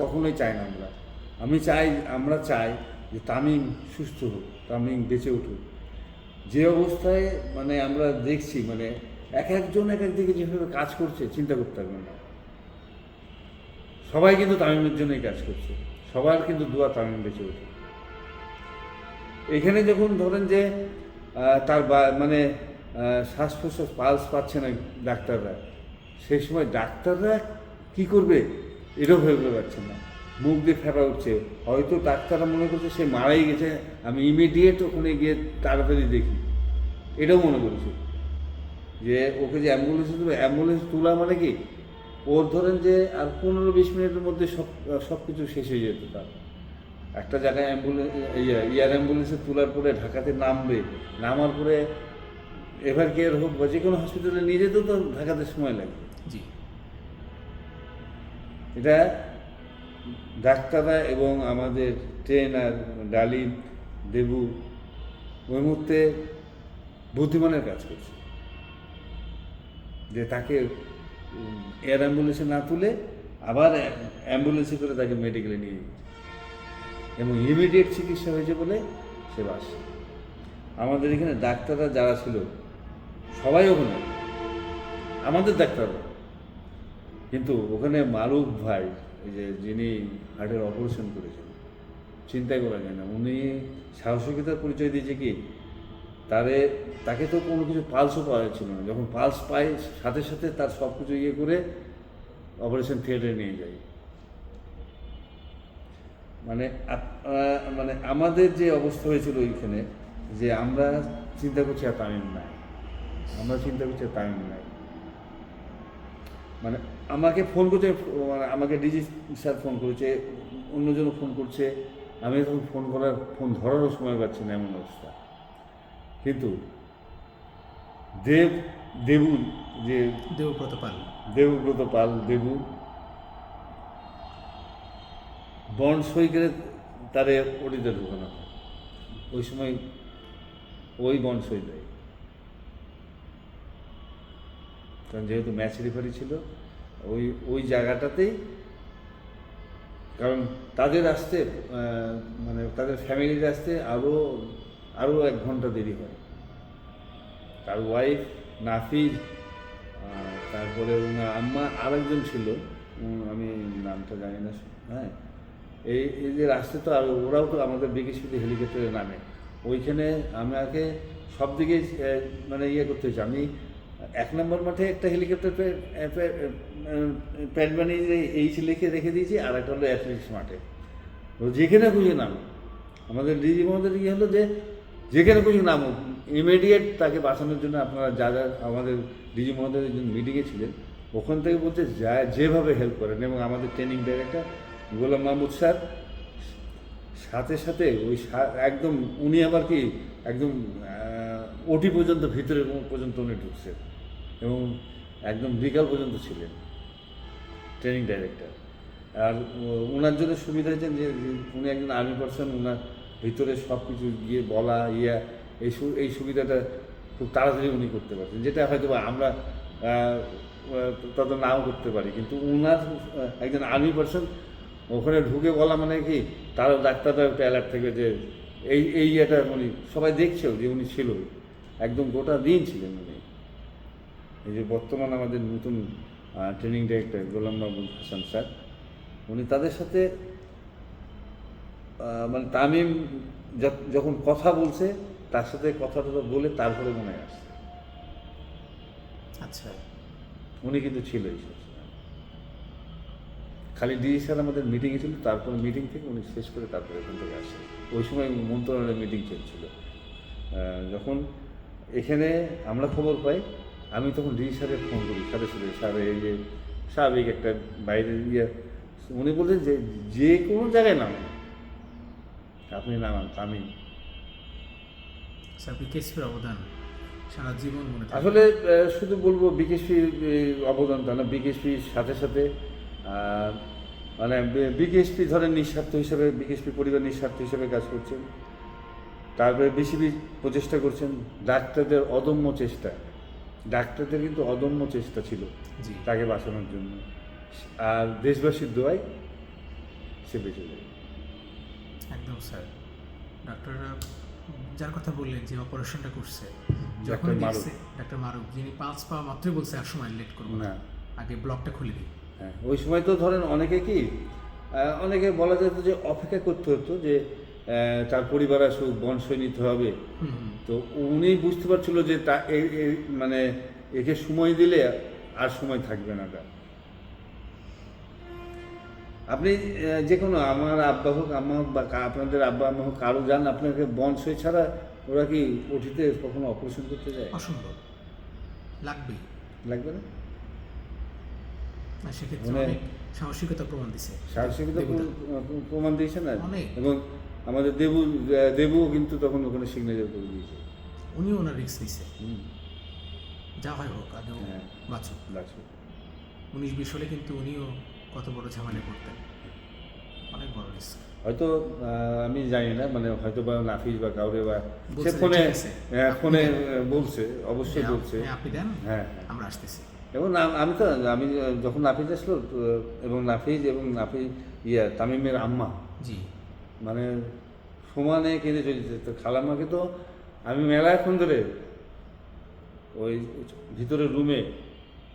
কখনোই চাই না আমরা। আমি চাই, আমরা চাই যে তামিম সুস্থ হোক, তামিম বেঁচে উঠুক। যে অবস্থায় মানে আমরা দেখছি মানে এক একজন এক একদিকে যেভাবে কাজ করছে, চিন্তা করতে পারবেন না। সবাই কিন্তু তামিমের জন্যই কাজ করছে। সবার কিন্তু দোয়া তামিম বেঁচে ওঠে এখানে যখন ধরেন যে তার মানে শ্বাস প্রশ্বাস পালস পাচ্ছে না ডাক্তাররা। সেই সময় ডাক্তাররা কি করবে? এটাও ভেবে পাচ্ছে না। মুখ দিয়ে ফেপা উঠছে। হয়তো ডাক্তাররা মনে করছে সে মারাই গেছে। আমি ইমিডিয়েট ওখানে গিয়ে তাড়াতাড়ি দেখি। এটাও মনে করেছে। যে ওকে যে অ্যাম্বুলেন্সে দেবে অ্যাম্বুলেন্স তোলা মানে কি? ওর ধরেন যে আর পনেরো বিশ মিনিটের মধ্যে সব সব কিছু শেষ হয়ে যেত তার। একটা জায়গায় অ্যাম্বুলেন্স এয়ার অ্যাম্বুলেন্সে তোলার পরে ঢাকাতে নামবে। নামার পরে এভার কেয়ার হোক বা যে কোনো হসপিটালে নিয়ে যেতেও তো ঢাকাতে সময় লাগবে জি। এটা ডাক্তাররা এবং আমাদের ট্রেনার ডালিম দেবু ওই মুহূর্তে বুদ্ধিমানের কাজ করছে। যে তাকে এয়ার অ্যাম্বুলেন্সে না তুলে আবার অ্যাম্বুলেন্সে করে তাকে মেডিকেলে নিয়ে যেতে এবং ইমিডিয়েট চিকিৎসা হয়েছে বলে সে বাস। আমাদের এখানে ডাক্তাররা যারা ছিল, সবাই ওখানে আমাদের ডাক্তাররা কিন্তু ওখানে মারুফ ভাই যে যিনি হার্টের অপারেশন করেছেন, চিন্তাই করা যায় না। উনি সাহসিকতার পরিচয় দিয়েছে কি, তারে, তাকে তো কোনো কিছু পালসও পাওয়া যাচ্ছিল না। যখন পালস পায়, সাথে সাথে তার সব কিছু ইয়ে করে অপারেশন থিয়েটারে নিয়ে যায়। মানে মানে আমাদের যে অবস্থা হয়েছিল ওইখানে, যে আমরা চিন্তা করছি আর তামিম নাই। আমরা চিন্তা করছি আর তামিম নাই। মানে আমাকে ফোন করছে মানে আমাকে ডিজি স্যার ফোন করেছে অন্যজনও ফোন করছে। আমি তখন ফোন করার ফোন ধরারও সময় পাচ্ছি না এমন অবস্থা। কিন্তু দেব দেবু যে দেবব্রত পাল। দেবব্রত পাল দেবু বন্ড সই করে তারে ওটিতে ঢুকানো হয়। ওই সময় ওই বন্ড সই দেয় কারণ যেহেতু ম্যাচ রেফারি ছিল ওই ওই জায়গাটাতেই, কারণ তাদের আসতে মানে তাদের ফ্যামিলির আসতে আরও আরও এক ঘণ্টা দেরি হয়। তার ওয়াইফ নাফিজ তারপরে ওনার আম্মা, আরেকজন ছিল আমি নামটা জানি না হ্যাঁ। এই এই যে আসতে তো আর ওরাও তো আমাদের বিকেশিতে হেলিকপ্টারে নামে। ওইখানে আমাকে সব দিকে মানে ইয়ে করতে হয়েছে। আমি এক নম্বর মাঠে একটা হেলিকপ্টার প্যান্ট বানিয়ে এইচ লিখে রেখে দিয়েছি, আর একটা হলো অ্যাথলেটিক্স মাঠে। তো যেখানে খুঁজে নাম আমাদের ডিজি মহোদয় ইয়ে হলো যে, যেখানে খুঁজে নামো ইমিডিয়েট তাকে বাঁচানোর জন্য আপনারা যা যা আমাদের ডিজি মহোদয় একজন মিটিংয়ে ছিলেন, ওখান থেকে বলছে যা, যেভাবে হেল্প করেন। এবং আমাদের training director Golam Mahmud sir, সাথে সাথে ওই একদম উনি আবার কি একদম ওটি পর্যন্ত, ভিতরে পর্যন্ত উনি ঢুকছেন। এবং একদম বিকাল পর্যন্ত ছিলেন, ট্রেনিং ডাইরেক্টর। আর ওনার জন্য সুবিধা হয়েছে যে উনি একজন আর্মি পার্সন ওনার ভিতরে সব কিছু গিয়ে বলা, ইয়া, এই এই সুবিধাটা খুব তাড়াতাড়ি উনি করতে পারছেন, যেটা হয়তো আমরা তত নাও করতে পারি। কিন্তু ওনার একজন আর্মি পার্সন, ওখানে ঢুকে বলা মানে কি তারও ডাক্তাররা একটা অ্যালার্ট থেকে যে, এই এই ইয়েটা উনি, সবাই দেখছেও যে উনি ছিল। একদম গোটা দিন ছিলেন উনি। এই যে বর্তমান আমাদের নতুন training director Golam Mahbub Hasan sir উনি তাদের সাথে মানে তামিম যখন কথা বলছে তার সাথে কথা কথাটা বলে তারপরে মনে আসছে। আচ্ছা। উনি কিন্তু ছিল এই খালি ডিজি স্যার আমাদের মিটিংয়ে ছিল তারপরে মিটিং থেকে উনি শেষ করে তারপরে এখান থেকে আসে ওই সময় মন্ত্রণালয়ের মিটিং চলছিল। যখন এখানে আমরা খবর পাই আমি তখন ডিজি স্যারের ফোন করি সাথে সাথে স্যার এই যে স্বাভাবিক একটা বাইরের ইয়ে। উনি বললেন যে যে কোনো জায়গায় নামান। আপনি নামান আমি। স্যার অবদান সারা জীবন মনে আসলে শুধু বলব বিকেএসপির অবদান তা না বিকেএসপির সাথে সাথে মানে বিকেএসপি ধরেন নিঃস্বার্থ হিসেবে বিকেএসপি পরিবার নিঃস্বার্থ হিসেবে কাজ করছেন। তারপরে বিসিবি প্রচেষ্টা করছেন ডাক্তারদের অদম্য চেষ্টা। ডাক্তারদের কিন্তু অদম্য চেষ্টা ছিল জি। তাকে বাঁচানোর জন্য। আর দেশবাসীর দোয়ায় সে বেঁচে যাবে একদম স্যার। ডাক্তাররা যার কথা বললেন যে অপারেশনটা করছে যখন। দেখছে ডাক্তার মারুফ যিনি পাঁচ পাওয়া মাত্রই বলছে আর সময় লেট করব না। না আগে ব্লকটা খুলে দিই। হ্যাঁ ওই সময় তো ধরেন অনেকে কি অনেকে বলা যেত যে অপেক্ষা করতে হতো যে তার পরিবার আসুক বংশ নিতে হবে। তো উনি বুঝতে পারছিল যে তা মানে একে সময় দিলে আর সময় থাকবে না তার। আপনি যে কোনো আমার আব্বা হোক আম্মা হোক বা আপনাদের আব্বা আম্মা হোক কারও যান আপনাকে বংশই ছাড়া ওরা কি ওটিতে কখনো অপারেশন করতে যায়? অসম্ভব। লাগবেই। লাগবে না? সেক্ষেত্রে মানে- সাহসিকতা প্রমাণ দিছে। সাহসিকতা প্রমাণ দিয়েছে না এবং আমাদের দেবু দেবুও কিন্তু তখন ওখানে সিগনেচার করে দিয়েছে। উনিও ওনার রিক্স নিছে। যা হয় হোক আগেও হ্যাঁ। বাঁচুক উনিশ বিশ হলে কিন্তু উনিও কত বড় ঝামেলায় পড়তেন। অনেক বড় রিস্ক হয়তো আমি জানি না মানে হয়তো বা নাফিস বা কাউরে বা সে ফোনে হ্যাঁ, ফোনে বলছে অবশ্যই বলছে। আপনি দেন হ্যাঁ হ্যাঁ। আমরা আসতেছি। এবং আমি তো আমি যখন নাফিজ আসলো এবং নাফিজ এবং নাফিজ ইয়া তামিমের আম্মা জি। মানে সমানে কেঁদে চলেছে। তো খালাম্মাকে তো আমি মেলাক্ষণ ধরে ওই ভিতরে রুমে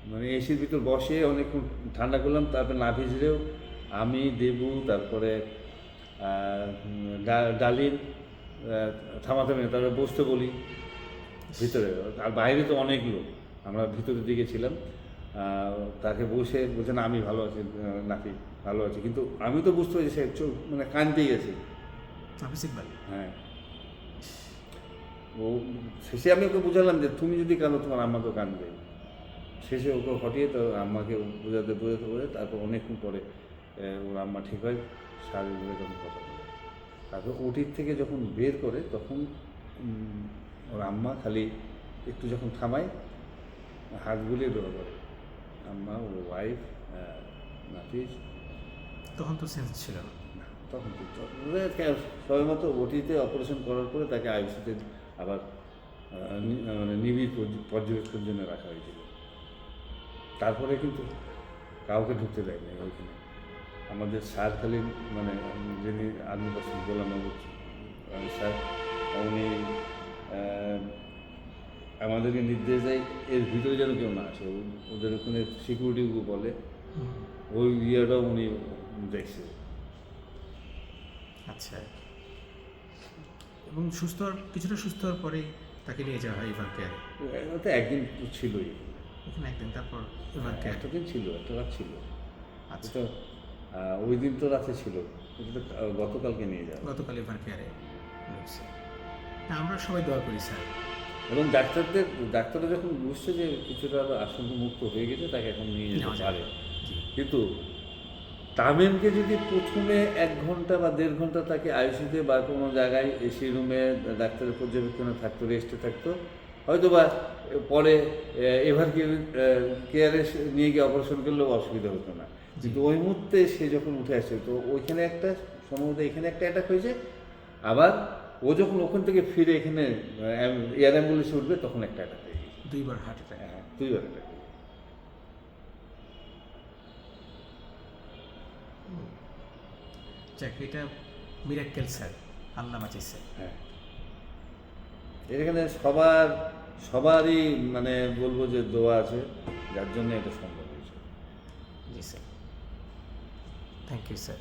মানে এসির ভিতর বসে অনেকক্ষণ ঠান্ডা করলাম তারপর না ভিজলেও আমি দেবু তারপরে আহ, ডা- ডালিম আহ, থামাতে নেই তারপরে বসতে বলি ভিতরে। আর বাইরে তো অনেক লোক আমরা ভিতরের দিকে ছিলাম। তাকে বসে বলছে না আমি ভালো আছি নাকি ভালো আছি। কিন্তু আমি তো বুঝতে পারছি সে চোখ মানে কানতেই গেছে। হাফিজ ইকবাল হ্যাঁ। ও শেষে আমি ওকে বুঝালাম যে তুমি যদি কাঁদো তোমার আম্মা তো কাঁদবে শেষে ওকে হটিয়ে তো আম্মাকে বোঝাতে বোঝাতে বোঝাতে তারপর অনেকক্ষণ পরে ওর আম্মা ঠিক হয় সারে বলে তখন কথা বলে। তারপর ওটির থেকে যখন বের করে তখন ওর আম্মা খালি একটু যখন থামায় হাত গুলিয়ে দৌড়া করে। আম্মা ওর ওয়াইফ নাফিস তখন তো সেন্স ছিল। না তখন তো সবাই মতো ওটিতে অপারেশন করার পরে তাকে আইসিতে আবার মানে নিবিড় পর্য- পর্যবেক্ষণের জন্য রাখা হয়েছিল। তারপরে কিন্তু কাউকে ঢুকতে দেয়নি ওইখানে। আমাদের স্যার খালি মানে যিনি আর্মি পার্সন গোলাম স্যার উনি আমাদেরকে নির্দেশ দেয় এর ভিতরে যেন কেউ না আসে। ওদের ওখানে সিকিউরিটি বলে। ওই ইয়েটাও উনি আচ্ছা। এবং সুস্থ কিছুটা সুস্থ হওয়ার পরেই তাকে নিয়ে যাওয়া হয় ইভার কেয়ারে তো একদিন তো ছিলই। এখানে একদিন তারপর ইভার কেয়ার একটা দিন ছিল একটা রাত ছিল। আচ্ছা। তো ওই দিন তো রাতে ছিল। গতকালকে নিয়ে যাওয়া। গতকাল ইভার কেয়ারে ঢুকছে আমরা সবাই দোয়া করি স্যার। এবং ডাক্তারদের ডাক্তাররা যখন বুঝছে যে কিছুটা আশঙ্ক মুক্ত হয়ে গেছে তাকে এখন নিয়ে যেতে। পারে। কিন্তু তামিমকে যদি প্রথমে এক ঘণ্টা বা দেড় ঘণ্টা তাকে আইসিতে বা কোনো জায়গায় এসি রুমে ডাক্তারের পর্যবেক্ষণে থাকতো রেস্টে থাকতো হয়তো বা পরে এভার কেয়ারে নিয়ে গিয়ে অপারেশন করলেও অসুবিধা হতো না। কিন্তু ওই মুহূর্তে সে যখন উঠে আসে তো ওইখানে একটা সম্ভবত এখানে একটা অ্যাটাক হয়েছে আবার ও যখন ওখান থেকে ফিরে এখানে এয়ার অ্যাম্বুলেন্সে উঠবে তখন একটা অ্যাটাক হয়ে গেছে। দুইবার হার্ট অ্যাটাক হ্যাঁ দুইবার অ্যাটাক যাক এটা মিরাক্কেল স্যার আল্লাহ বাঁচিয়েছে হ্যাঁ। এখানে সবার সবারই মানে বলব যে দোয়া আছে যার জন্য এটা সম্ভব হয়েছে। জি স্যার থ্যাংক ইউ স্যার